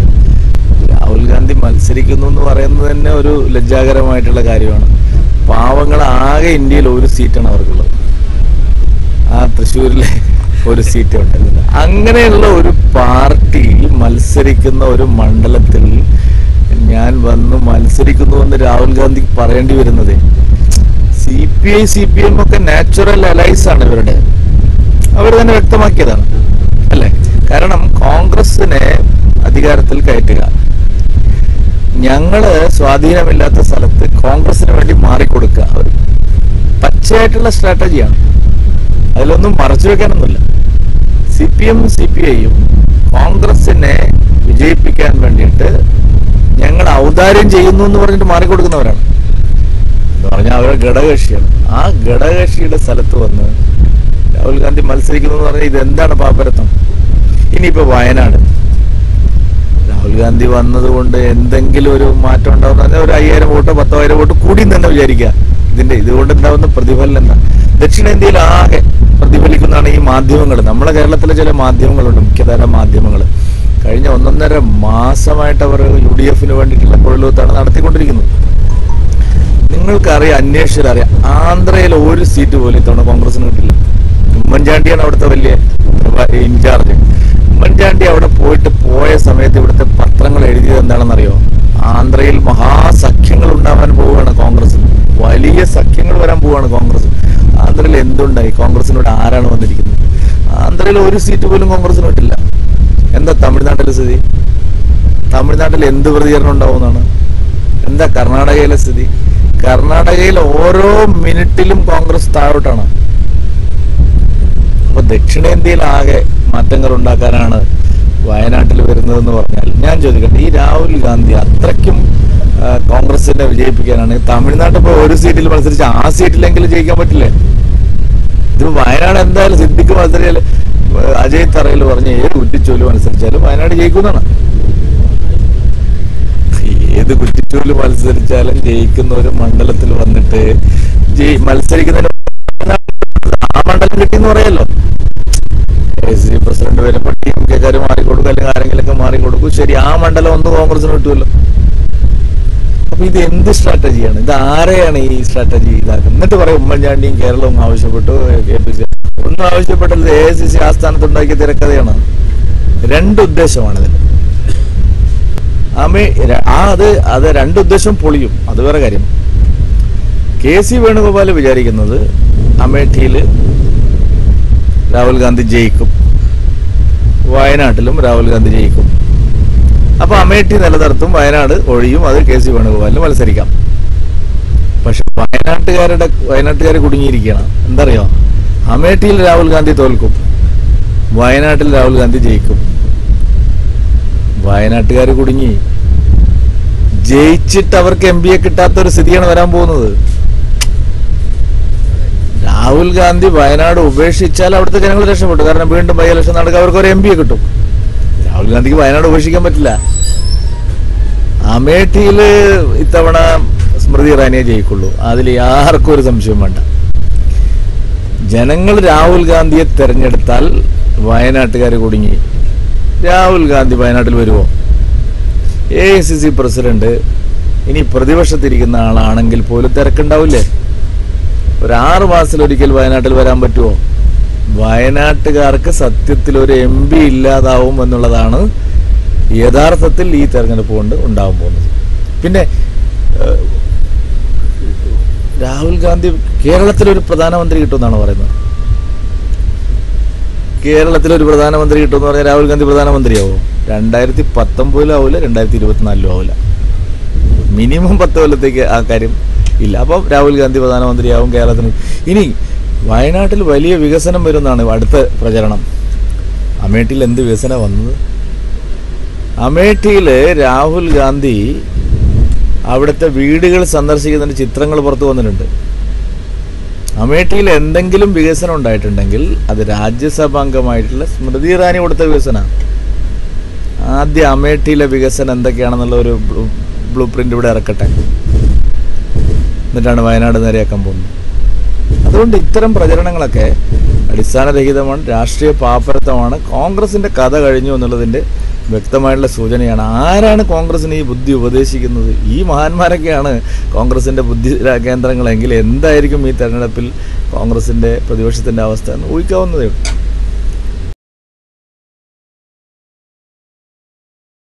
രാഹുൽ ഗാന്ധി മത്സരിക്കുന്നു എന്ന് പറയുന്നത് തന്നെ ഒരു ലജ്ജാകരമായിട്ടുള്ള കാര്യമാണ്. പാവങ്ങൾ ആകെ ഇന്ത്യയിൽ ഒരു സീറ്റാണ് അവർക്കുള്ളത്. ആ തൃശ്ശൂരിലെ ഒരു സീറ്റ് ഉണ്ടായിരുന്നില്ല അങ്ങനെയുള്ള ഒരു പാർട്ടി മത്സരിക്കുന്ന ഒരു മണ്ഡലത്തിൽ ഞാൻ വന്ന് മത്സരിക്കുന്നു എന്ന് രാഹുൽ ഗാന്ധി പറയേണ്ടി വരുന്നത്. C P I C P M ഒക്കെ നാച്ചുറൽ അലൈസ് ആണ് ഇവരുടെ. അവർ തന്നെ വ്യക്തമാക്കിയതാണ്. അല്ലേ? കാരണം കോൺഗ്രസിനെ അധികാരത്തിൽ കയറ്റുക. ഞങ്ങൾ സ്വാധീനമില്ലാത്ത സ്ഥലത്ത് കോൺഗ്രസിന് വേണ്ടി മാറിക്കൊടുക്കുക. അവർ പച്ചയായിട്ടുള്ള സ്ട്രാറ്റജിയാണ് അതിലൊന്നും മറച്ചു വെക്കാനൊന്നുമില്ല. C P M C P ഐയും കോൺഗ്രസിനെ വിജയിപ്പിക്കാൻ വേണ്ടിയിട്ട് ഞങ്ങൾ ഔദാര്യം ചെയ്യുന്നു എന്ന് പറഞ്ഞിട്ട് മാറിക്കൊടുക്കുന്നവരാണ്. എന്ന് പറഞ്ഞാൽ അവരുടെ ഘടകകക്ഷിയാണ്. ആ ഘടകകക്ഷിയുടെ സ്ഥലത്ത് വന്ന് രാഹുൽ ഗാന്ധി മത്സരിക്കുന്നു എന്ന് പറഞ്ഞാൽ ഇതെന്താണ് പാപ്പരത്വം? ഇനിയിപ്പോൾ വയനാട്. രാഹുൽ ഗാന്ധി വന്നതുകൊണ്ട് എന്തെങ്കിലും ഒരു മാറ്റം ഉണ്ടാവുന്ന പറഞ്ഞാൽ ഒരു അയ്യായിരം വോട്ടോ പത്തായിരം വോട്ട് കൂടി തന്നെ വിചാരിക്കുക. ഇതിന്റെ ഇതുകൊണ്ട് ഉണ്ടാവുന്ന പ്രതിഫലനം എന്താ? ദക്ഷിണേന്ത്യയിൽ ആകെ പ്രതിഫലിക്കുന്നതാണ് ഈ മാധ്യമങ്ങൾ. നമ്മുടെ കേരളത്തിലെ ചില മാധ്യമങ്ങളുണ്ട് മുഖ്യധാര മാധ്യമങ്ങൾ. കഴിഞ്ഞ ഒന്നൊന്നര മാസമായിട്ട് അവർ യു ഡി എഫിന് വേണ്ടിയിട്ടുള്ള കുഴലൂത്താണ് നടത്തിക്കൊണ്ടിരിക്കുന്നത്. നിങ്ങൾക്കറിയാം അന്വേഷിച്ചറിയാം ആന്ധ്രയിൽ ഒരു സീറ്റ് പോലും ഇത്തവണ കോൺഗ്രസിന് കിട്ടില്ല. ഉമ്മൻചാണ്ടിയാണ് അവിടുത്തെ വലിയ ഇൻചാർജ്. ഉമ്മൻചാണ്ടി അവിടെ പോയിട്ട് പോയ സമയത്ത് ഇവിടുത്തെ പത്രങ്ങൾ എഴുതിയത് എന്താണെന്നറിയോ? ആന്ധ്രയിൽ മഹാസഖ്യങ്ങൾ ഉണ്ടാവാൻ പോവുകയാണ് കോൺഗ്രസ്. വലിയ സഖ്യങ്ങൾ വരാൻ പോവുകയാണ് കോൺഗ്രസ്. ആന്ധ്രയിൽ എന്തുണ്ടായി? കോൺഗ്രസിനോട് ആരാണ് വന്നിരിക്കുന്നത്? ആന്ധ്രയിൽ ഒരു സീറ്റ് പോലും കോൺഗ്രസിന് കിട്ടില്ല എന്താ തമിഴ്നാട്ടിലെ സ്ഥിതി? തമിഴ്നാട്ടിൽ എന്ത് പ്രതികരണം ഉണ്ടാവുന്നതാണ് എന്താ കർണാടകയിലെ സ്ഥിതി? കർണാടകയിൽ ഓരോ മിനിറ്റിലും കോൺഗ്രസ് താഴോട്ടാണ്. അപ്പൊ ദക്ഷിണേന്ത്യയിൽ ആകെ മാറ്റങ്ങൾ ഉണ്ടാക്കാനാണ് വയനാട്ടിൽ വരുന്നതെന്ന് പറഞ്ഞാൽ ഞാൻ ചോദിക്കട്ടെ ഈ രാഹുൽ ഗാന്ധി അത്രയ്ക്കും കോൺഗ്രസിനെ വിജയിപ്പിക്കാനാണ്. തമിഴ്നാട്ടിൽ ഇപ്പൊ ഒരു സീറ്റിൽ മത്സരിച്ച് ആ സീറ്റിലെങ്കിലും ജയിക്കാൻ പറ്റില്ലേ? ഇത് വയനാട് എന്തായാലും സിദ്ദിഖ് മത്സരിച്ചാൽ അജയ് തറയിൽ പറഞ്ഞ ഏത് കുറ്റിച്ചോൽ മത്സരിച്ചാലും വയനാട് ജയിക്കുന്നതാണ്. ഏത് കുറ്റിച്ചോൽ മത്സരിച്ചാലും ജയിക്കുന്ന ഒരു മണ്ഡലത്തിൽ വന്നിട്ട് ജയി മത്സരിക്കുന്നതിന് ആ മണ്ഡലം കിട്ടിയെന്ന് പറയല്ലോ എ സി പ്രസിഡന്റ് വരുമ്പോൾ ടി എം കെക്കാർ മാറിക്കൊടുക്കും അല്ലെങ്കിൽ ആരെങ്കിലൊക്കെ മാറിക്കൊടുക്കും. ശരി ആ മണ്ഡലം ഒന്ന് കോൺഗ്രസിന് കിട്ടുമല്ലോ. അപ്പൊ ഇത് എന്ത് സ്ട്രാറ്റജിയാണ് ഇത് ആരെയാണ് ഈ സ്ട്രാറ്റജി ഇതാക്കുന്നത്? എന്നിട്ട് പറയും ഉമ്മൻചാണ്ടിയും കേരളവും ആവശ്യപ്പെട്ടു കെ പി സി. ഒന്നും ആവശ്യപ്പെട്ടത് എ സി സി ആസ്ഥാനത്ത് ഉണ്ടാക്കിയ തിരക്കഥയാണ്. രണ്ട് ഉദ്ദേശമാണ് ഇതിൽ ആമേ ആ അത് അത് രണ്ടുദ്ദേശം പൊളിയും. അത് വേറെ കാര്യം. കെ സി വേണുഗോപാൽ വിചാരിക്കുന്നത് അമേഠിയിൽ രാഹുൽ ഗാന്ധി ജയിക്കും. വയനാട്ടിലും രാഹുൽ ഗാന്ധി ജയിക്കും. അപ്പൊ അമേഠി നിലനിർത്തും വയനാട് ഒഴിയും അത് കെ സി വേണുഗോപാലിന് മത്സരിക്കാം. പക്ഷെ വയനാട്ടുകാരുടെ വയനാട്ടുകാർ കുടുങ്ങിയിരിക്കണം എന്തറിയോ? അമേഠിയിൽ രാഹുൽ ഗാന്ധി തോൽക്കും. വയനാട്ടിൽ രാഹുൽ ഗാന്ധി ജയിക്കും. വയനാട്ടുകാർ കുടുങ്ങി. ജയിച്ചിട്ട് അവർക്ക് എം കിട്ടാത്ത ഒരു സ്ഥിതിയാണ് വരാൻ പോകുന്നത്. രാഹുൽ ഗാന്ധി വയനാട് ഉപേക്ഷിച്ചാൽ അവിടുത്തെ ജനങ്ങൾ രക്ഷപ്പെട്ടു. കാരണം വീണ്ടും ബൈ ഇലക്ഷൻ നടക്കുക അവർക്ക് ഒരു എം പിയെ കിട്ടും. രാഹുൽ ഗാന്ധിക്ക് വയനാട് ഉപേക്ഷിക്കാൻ പറ്റില്ല. അമേഠിയിൽ ഇത്തവണ സ്മൃതി ഇറാനിയെ ജയിക്കുള്ളൂ. അതിൽ ആർക്കും ഒരു സംശയം വേണ്ട. ജനങ്ങൾ രാഹുൽ ഗാന്ധിയെ തെരഞ്ഞെടുത്താൽ വയനാട്ടുകാർ കുടുങ്ങി. രാഹുൽ ഗാന്ധി വയനാട്ടിൽ വരുമോ A I C C president ഇനി പ്രതിപക്ഷത്തിരിക്കുന്ന ആളാണെങ്കിൽ പോലും തിരക്കുണ്ടാവില്ലേ? ഒരു ആറ് മാസത്തിലൊരിക്കൽ വയനാട്ടിൽ വരാൻ പറ്റുമോ വയനാട്ടുകാർക്ക് സത്യത്തിൽ ഒരു എം പി ഇല്ലാതാവും എന്നുള്ളതാണ് യഥാർത്ഥത്തിൽ ഈ തെരഞ്ഞെടുപ്പ് കൊണ്ട് ഉണ്ടാവാൻ പോകുന്നത്. പിന്നെ രാഹുൽ ഗാന്ധി കേരളത്തിലൊരു പ്രധാനമന്ത്രി കിട്ടുമെന്നാണ് പറയുന്നത്? കേരളത്തിലൊരു പ്രധാനമന്ത്രി കിട്ടുമെന്ന് പറഞ്ഞാൽ രാഹുൽ ഗാന്ധി പ്രധാനമന്ത്രിയാവോ? രണ്ടായിരത്തി പത്തൊമ്പതിലും ആവില്ല രണ്ടായിരത്തി ഇരുപത്തിനാലിലും ആവില്ല മിനിമം പത്ത് കൊല്ലത്തേക്ക് ആ കാര്യം ഇല്ല. അപ്പം രാഹുൽ ഗാന്ധി പ്രധാനമന്ത്രിയാവും കേരളത്തിന്. ഇനി വയനാട്ടിൽ വലിയ വികസനം വരുന്നതാണ് അടുത്ത പ്രചരണം. അമേഠിയിൽ എന്ത് വികസനം വന്നത്? അമേഠിയിൽ രാഹുൽ ഗാന്ധി അവിടുത്തെ വീടുകൾ സന്ദർശിക്കുന്നതിന്റെ ചിത്രങ്ങൾ പുറത്തു വന്നിട്ടുണ്ട്. അമേഠിയിൽ എന്തെങ്കിലും വികസനം ഉണ്ടായിട്ടുണ്ടെങ്കിൽ അത് രാജ്യസഭാംഗമായിട്ടുള്ള സ്മൃതി ഇറാനി കൊടുത്ത വികസനമാണ് ആദ്യം അമേഠിയിലെ വികസനം എന്തൊക്കെയാണെന്നുള്ള ഒരു ബ്ലൂ പ്രിന്റ് ഇവിടെ ഇറക്കട്ടെ. എന്നിട്ടാണ് വയനാട് നേരെയാക്കാൻ പോകുന്നത്. അതുകൊണ്ട് ഇത്തരം പ്രചരണങ്ങളൊക്കെ അടിസ്ഥാനരഹിതമാണ് രാഷ്ട്രീയ പാപ്പരത്വമാണ്. കോൺഗ്രസിന്റെ കഥ കഴിഞ്ഞു എന്നുള്ളതിന്റെ വ്യക്തമായിട്ടുള്ള സൂചനയാണ്. ആരാണ് കോൺഗ്രസിന് ഈ ബുദ്ധി ഉപദേശിക്കുന്നത്? ഈ മഹാന്മാരൊക്കെയാണ് കോൺഗ്രസിന്റെ ബുദ്ധി കേന്ദ്രങ്ങളെങ്കിൽ എന്തായിരിക്കും ഈ തെരഞ്ഞെടുപ്പിൽ കോൺഗ്രസിന്റെ പ്രതിപക്ഷത്തിന്റെ അവസ്ഥ എന്ന് ഊഹിക്കാവുന്നതേ ഉള്ളൂ.